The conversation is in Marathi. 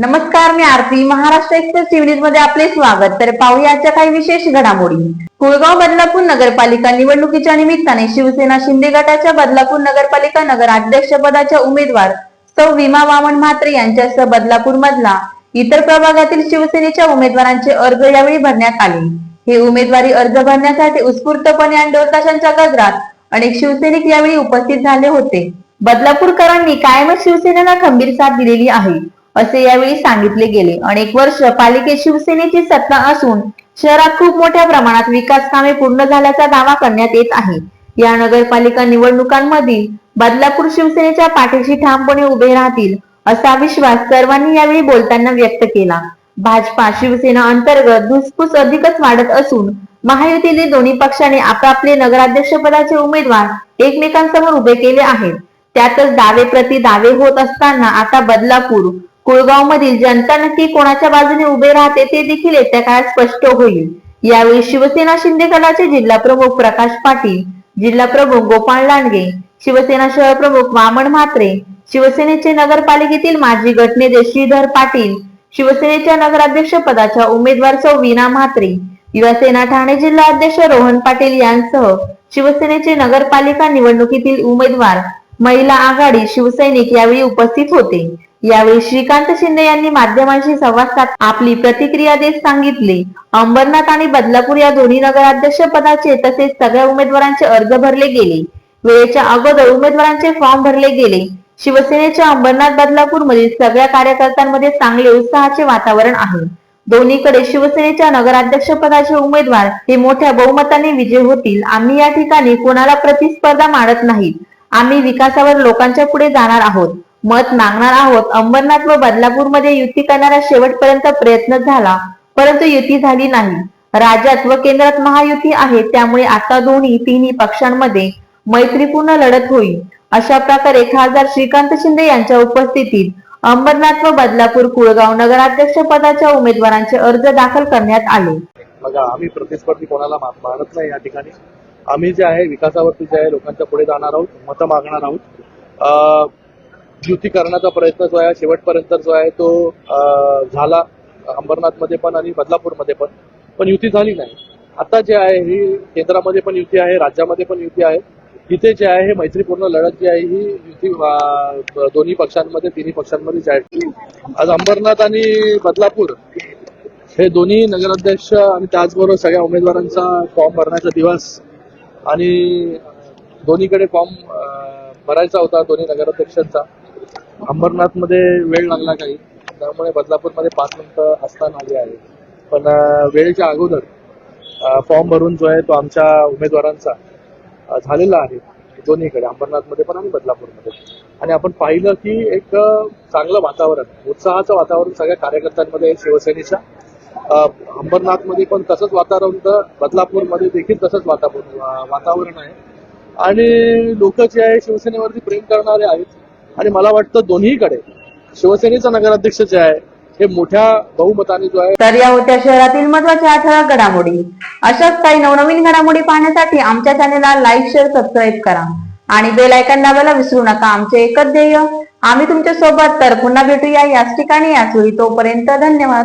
नमस्कार मी आरती. महाराष्ट्र एक्सप्रेस टीव्ही न्यूजमध्ये आपले स्वागत. तर पाहुयाच्या काही विशेष घडामोडी. कुळगाव बदलापूर नगरपालिका निवडणुकीच्या निमित्ताने शिवसेना शिंदे गटाच्या बदलापूर नगरपालिका नगराध्यक्ष पदाच्या उमेदवार सौ विमा वामन म्हात्रे यांच्यासह बदलापूर मधला इतर प्रभागातील शिवसेनेच्या उमेदवारांचे अर्ज यावेळी भरण्यात आले. हे उमेदवारी अर्ज भरण्यासाठी उत्स्फूर्तपणे आणि डोरताशांच्या गजरात अनेक शिवसैनिक यावेळी उपस्थित झाले होते. बदलापूरकरांनी कायमच शिवसेनेला खंबीर साथ दिलेली आहे. असे यावेळी सांगितले गेले. अनेक वर्ष पालिकेत शिवसेनेची सत्ता असून शहरात खूप मोठ्या प्रमाणात विकास कामे पूर्ण झाल्याचा दावा करण्यात येत आहे. या नगरपालिका निवडणुकांमधील बदलापूर शिवसेनेच्या पाठीशी ठामपणे उभे राहतील असा विश्वास सर्वांनी यावेळी बोलताना व्यक्त केला. भाजपा शिवसेना अंतर्गत धुसफूस अधिकच वाढत असून महायुतीतील दोन्ही पक्षाने आपापले नगराध्यक्ष पदाचे उमेदवार एकमेकांसमोर उभे केले आहेत. त्यातच दावे प्रति दावे होत असताना आता बदलापूर कुळगाव मधील जनता नक्की कोणाच्या बाजूने उभे राहते ते देखील येत्या काळात स्पष्ट होईल. यावेळी शिवसेना शिंदे गटाचे जिल्हा प्रमुख प्रकाश पाटील जिल्हा प्रमुख गोपाळ लांडगे शिवसेना शहर प्रमुख वामन म्हात्रे शिवसेनेचे नगरपालिकेतील माजी गटनेते श्रीधर पाटील शिवसेनेच्या नगराध्यक्ष पदाच्या उमेदवार सौ वीणा म्हात्रे युवासेना ठाणे जिल्हा अध्यक्ष रोहन पाटील यांसह शिवसेनेचे नगरपालिका निवडणुकीतील उमेदवार महिला आघाडी शिवसैनिक यावेळी उपस्थित होते. यावेळी श्रीकांत शिंदे यांनी माध्यमांशी संवाद साधत आपली प्रतिक्रिया देत सांगितले. अंबरनाथ आणि बदलापूर या दोन्ही नगराध्यक्ष पदाचे तसेच सगळ्या उमेदवारांचे अर्ज भरले गेले. वेळेच्या अगोदर उमेदवारांचे फॉर्म भरले गेले. शिवसेनेच्या अंबरनाथ बदलापूर मधील सगळ्या कार्यकर्त्यांमध्ये चांगले उत्साहाचे वातावरण आहे. दोन्हीकडे शिवसेनेच्या नगराध्यक्ष पदाचे उमेदवार हे मोठ्या बहुमताने विजय होतील. आम्ही या ठिकाणी कोणाला प्रतिस्पर्धा मानत नाही आम्ही विकासावर लोकांच्या पुढे जाणार आहोत. मत मागणार आहोत. अंबरनाथ व बदलापूरमध्ये युती करणारा शेवटपर्यंत प्रयत्न झाला परंतु युती झाली नाही. राज्यात व केंद्रात महायुती आहे त्यामुळे आता दोन्ही तिन्ही पक्षांमध्ये मैत्रीपूर्ण लढत होईल. अशा प्रकारे खासदार श्रीकांत शिंदे यांच्या उपस्थितीत अंबरनाथ व बदलापूर कुळगाव नगराध्यक्ष पदाच्या उमेदवारांचे अर्ज दाखल करण्यात आले. बघा आम्ही प्रतिस्पर्धी कोणाला मानत नाही या ठिकाणी. आम्ही जे आहे विकासावरती जे आहे लोकांच्या पुढे जाणार आहोत मतं मागणार आहोत. अं, युती करण्याचा प्रयत्न जो आहे शेवटपर्यंत जो आहे तो झाला. अंबरनाथमध्ये पण आणि बदलापूरमध्ये पण. पण युती झाली नाही. आता जे आहे ही केंद्रामध्ये पण युती आहे राज्यामध्ये पण युती आहे. इथे जे आहे हे मैत्रीपूर्ण लढत जी आहे ही युती दोन्ही पक्षांमध्ये तिन्ही पक्षांमध्ये जी आहे आज अंबरनाथ आणि बदलापूर हे दोन्ही नगराध्यक्ष आणि त्याचबरोबर सगळ्या उमेदवारांचा फॉर्म भरण्याचा दिवस आणि दोन्हीकडे फॉर्म भरायचा होता दोन्ही नगराध्यक्षांचा. अंबरनाथमध्ये वेळ लागला काही त्यामुळे बदलापूरमध्ये पाच मिनिटं असताना आली आहे. पण वेळेच्या अगोदर फॉर्म भरून जो आहे तो आमच्या उमेदवारांचा झालेला आहे. दोन्हीकडे अंबरनाथमध्ये पण आणि बदलापूरमध्ये. आणि आपण पाहिलं की एक चांगलं वातावरण उत्साहाचं वातावरण सगळ्या कार्यकर्त्यांमध्ये शिवसेनेच्या. अंबरनाथ अंबरनाथमध्ये पण तसंच वातावरण होतं बदलापूरमध्ये देखील तसंच वातावरण वातावरण आहे. आणि लोक जे आहे शिवसेनेवरती प्रेम करणारे आहेत. आणि मला वाटतं दोन्हीकडे शिवसेनेचा नगराध्यक्ष जे आहे हे मोठ्या बहुमताने जो आहे तर या होत्या शहरातील महत्त्वाच्या ठळक घडामोडी. अशाच काही नवनवीन घडामोडी पाहण्यासाठी आमच्या चॅनेलला लाईक शेअर सबस्क्राईब करा. आणि बेल आयकॉन दाबायला विसरू नका. आमचे एकच ध्येय आम्ही तुमच्यासोबत तर पुन्हा भेटूया. याच ठिकाणी याच वेळी तोपर्यंत धन्यवाद.